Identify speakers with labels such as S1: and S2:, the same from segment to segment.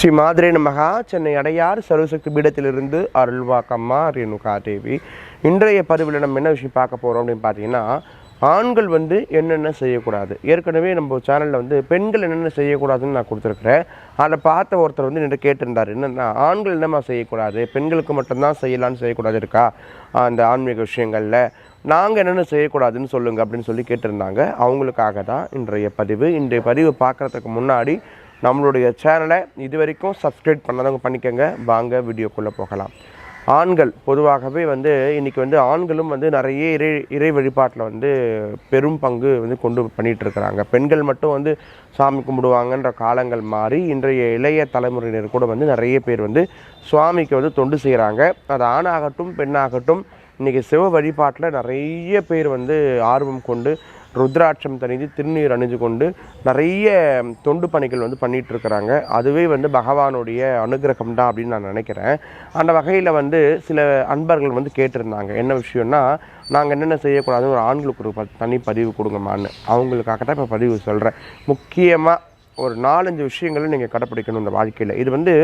S1: ஸ்ரீ மாதிரி மகா சென்னை அடையார் சர்வசக்தி பீடத்திலிருந்து அருள்வாக்கம்மா ரேணுகா தேவி இன்றைய பதிவில் நம்ம என்ன விஷயம் பார்க்க போகிறோம் அப்படின்னு பார்த்தீங்கன்னா ஆண்கள் வந்து என்னென்ன செய்யக்கூடாது? ஏற்கனவே நம்ம சேனலில் வந்து பெண்கள் என்னென்ன செய்யக்கூடாதுன்னு நான் கொடுத்துருக்குறேன். அதை பார்த்த ஒருத்தர் வந்து நின்று கேட்டிருந்தார். என்னென்னா ஆண்கள் என்னம்மா செய்யக்கூடாது? பெண்களுக்கு மட்டும்தான் செய்யலான்னு செய்யக்கூடாது இருக்கா? அந்த ஆன்மீக விஷயங்களில். நாங்கள் என்னென்ன செய்யக்கூடாதுன்னு சொல்லுங்கள் அப்படின்னு சொல்லி கேட்டிருந்தாங்க. அவங்களுக்காக தான் இன்றைய பதிவு. இன்றைய பதிவு பார்க்குறதுக்கு முன்னாடி நம்மளுடைய சேனலை இது வரைக்கும் சப்ஸ்கிரைப் பண்ணாதவங்க பண்ணிக்கோங்க. வாங்க வீடியோக்குள்ளே போகலாம். ஆண்கள் பொதுவாகவே வந்து இன்றைக்கி வந்து ஆண்களும் வந்து நிறைய இறை இறை வழிபாட்டில் வந்து பெரும் பங்கு வந்து கொண்டு பண்ணிகிட்டு இருக்கிறாங்க பெண்கள் மட்டும் வந்து சாமி கும்பிடுவாங்கன்ற காலங்கள் மாறி இன்றைய இளைய தலைமுறையினர் கூட வந்து நிறைய பேர் வந்து சுவாமிக்கு வந்து தொண்டு செய்கிறாங்க அது ஆணாகட்டும் பெண்ணாகட்டும் இன்றைக்கி சிவ வழிபாட்டில் நிறைய பேர் வந்து ஆர்வம் கொண்டு ருத்ராட்சம் தணிந்து திருநீர் அணிஞ்சு கொண்டு நிறைய தொண்டு பணிகள் வந்து பண்ணிகிட்ருக்குறாங்க அதுவே வந்து பகவானுடைய அனுகிரகம் தான் அப்படின்னு நான் நினைக்கிறேன். அந்த வகையில் வந்து சில அன்பர்கள் வந்து கேட்டிருந்தாங்க. என்ன விஷயம்னா நாங்கள் என்னென்ன செய்யக்கூடாதுன்னு ஒரு ஆண்களுக்கு ஒரு தனி பதிவு கொடுங்கம்மான்னு. அவங்களுக்காக தான் இப்போ பதிவு சொல்கிறேன் முக்கியமாக ஒரு நாலஞ்சு விஷயங்களும் நீங்கள் கடைப்பிடிக்கணும் இந்த வாழ்க்கையில். இது வந்து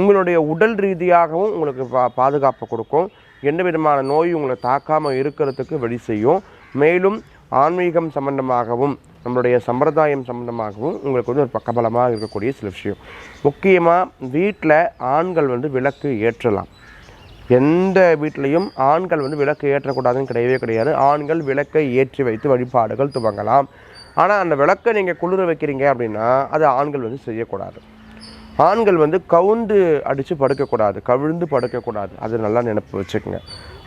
S1: உங்களுடைய உடல் ரீதியாகவும் உங்களுக்கு பா பாதுகாப்பு கொடுக்கும். எந்த விதமான நோய் உங்களை தாக்காமல் இருக்கிறதுக்கு வழி செய்யும். மேலும் ஆன்மீகம் சம்பந்தமாகவும் நம்மளுடைய சம்பிரதாயம் சம்பந்தமாகவும் உங்களுக்கு வந்து ஒரு பக்கபலமாக இருக்கக்கூடிய சில விஷயம். முக்கியமாக வீட்டில் ஆண்கள் வந்து விளக்கு ஏற்றலாம். எந்த வீட்லேயும் ஆண்கள் வந்து விளக்கு ஏற்றக்கூடாதுன்னு கிடையவே கிடையாது. ஆண்கள் விளக்கை ஏற்றி வைத்து வழிபாடுகள் துவங்கலாம். ஆனால் அந்த விளக்கை நீங்கள் குளிர வைக்கிறீங்க அப்படின்னா அது ஆண்கள் வந்து செய்யக்கூடாது. ஆண்கள் வந்து கவுந்து அடித்து படுக்கக்கூடாது கவிழ்ந்து படுக்கக்கூடாது. அது நல்லா நினைப்பு வச்சுக்கோங்க.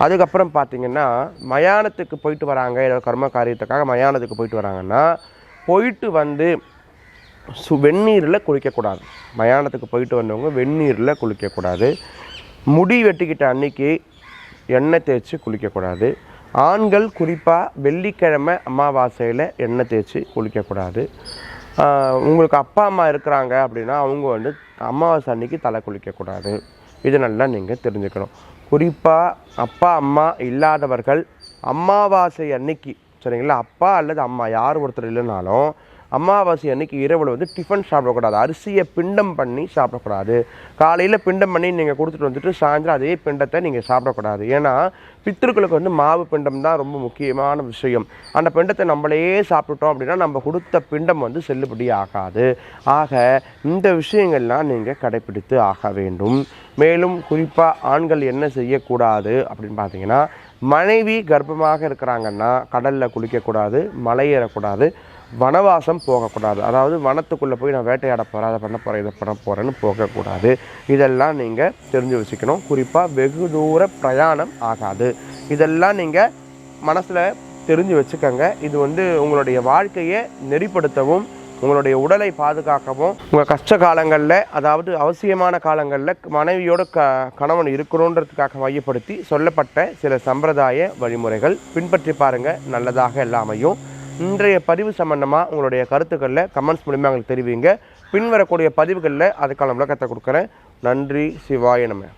S1: அதுக்கப்புறம் பார்த்தீங்கன்னா மயானத்துக்கு போயிட்டு வராங்க ஏதோ கர்ம காரியத்துக்காக மயானத்துக்கு போயிட்டு வராங்கன்னா போயிட்டு வந்து சு வெந்நீரில் குளிக்கக்கூடாது. மயானத்துக்கு போயிட்டு வந்தவங்க வெந்நீரில் குளிக்கக்கூடாது. முடி வெட்டிக்கிட்ட அன்னைக்கு எண்ணெய் தேய்ச்சி குளிக்கக்கூடாது. ஆண்கள் குறிப்பாக வெள்ளிக்கிழமை அமாவாசையில் எண்ணெய் தேய்ச்சி குளிக்கக்கூடாது. உங்களுக்கு அப்பா அம்மா இருக்கிறாங்க அப்படின்னா அவங்க வந்து அமாவாசை அன்னைக்கு தலை குளிக்கக்கூடாது இது நல்லா நீங்கள் தெரிஞ்சுக்கணும். குறிப்பாக அப்பா அம்மா இல்லாதவர்கள் அமாவாசை அன்னைக்கு சரிங்களா? அப்பா அல்லது அம்மா யார் ஒருத்தர் இல்லைனாலும் அமாவாசை அன்னைக்கு இரவில் வந்து டிஃபன் சாப்பிடக்கூடாது. அரிசியை பிண்டம் பண்ணி சாப்பிடக்கூடாது. காலையில் பிண்டம் பண்ணி நீங்கள் கொடுத்துட்டு வந்துட்டு சாயந்தரம் அதே பிண்டத்தை நீங்கள் சாப்பிடக்கூடாது. ஏன்னா பித்திருக்களுக்கு வந்து மாவு பிண்டம் தான் ரொம்ப முக்கியமான விஷயம். அந்த பிண்டத்தை நம்மளே சாப்பிட்டுட்டோம் அப்படின்னா நம்ம கொடுத்த பிண்டம் வந்து செல்லுபடி ஆகாது. ஆக இந்த விஷயங்கள்லாம் நீங்கள் கடைப்பிடித்து ஆக வேண்டும். மேலும் குறிப்பாக ஆண்கள் என்ன செய்யக்கூடாது அப்படின்னு பார்த்தீங்கன்னா மனைவி கர்ப்பமாக இருக்கிறாங்கன்னா கடலில் குளிக்கக்கூடாது மலையேறக்கூடாது வனவாசம் போகக்கூடாது. அதாவது வனத்துக்குள்ளே போய் நான் வேட்டையாட போகிறேன் அதை பண்ண போகிறேன் இதை பண்ண போகிறேன்னு போகக்கூடாது. இதெல்லாம் நீங்கள் தெரிஞ்சு வச்சுக்கணும். குறிப்பாக வெகு தூர பிரயாணம் ஆகாது. இதெல்லாம் நீங்கள் மனசில் தெரிஞ்சு வச்சுக்கோங்க. இது வந்து உங்களுடைய வாழ்க்கையை நெறிப்படுத்தவும் உங்களுடைய உடலை பாதுகாக்கவும் உங்கள் கஷ்ட காலங்களில் அதாவது அவசியமான காலங்களில் மனைவியோட க கணவன் இருக்கணுன்றதுக்காக மையப்படுத்தி சொல்லப்பட்ட சில சம்பிரதாய வழிமுறைகள் பின்பற்றி பாருங்கள் நல்லதாக எல்லாமையும் இன்றைய பதிவு சம்பந்தமாக உங்களுடைய கருத்துக்களில் கமெண்ட்ஸ் மூலிமா எங்களுக்கு தெரிவிங்க. பின்வரக்கூடிய பதிவுகளில் அதுக்கான விளக்கத்தை கொடுக்குறேன். நன்றி. சிவாய நம்ம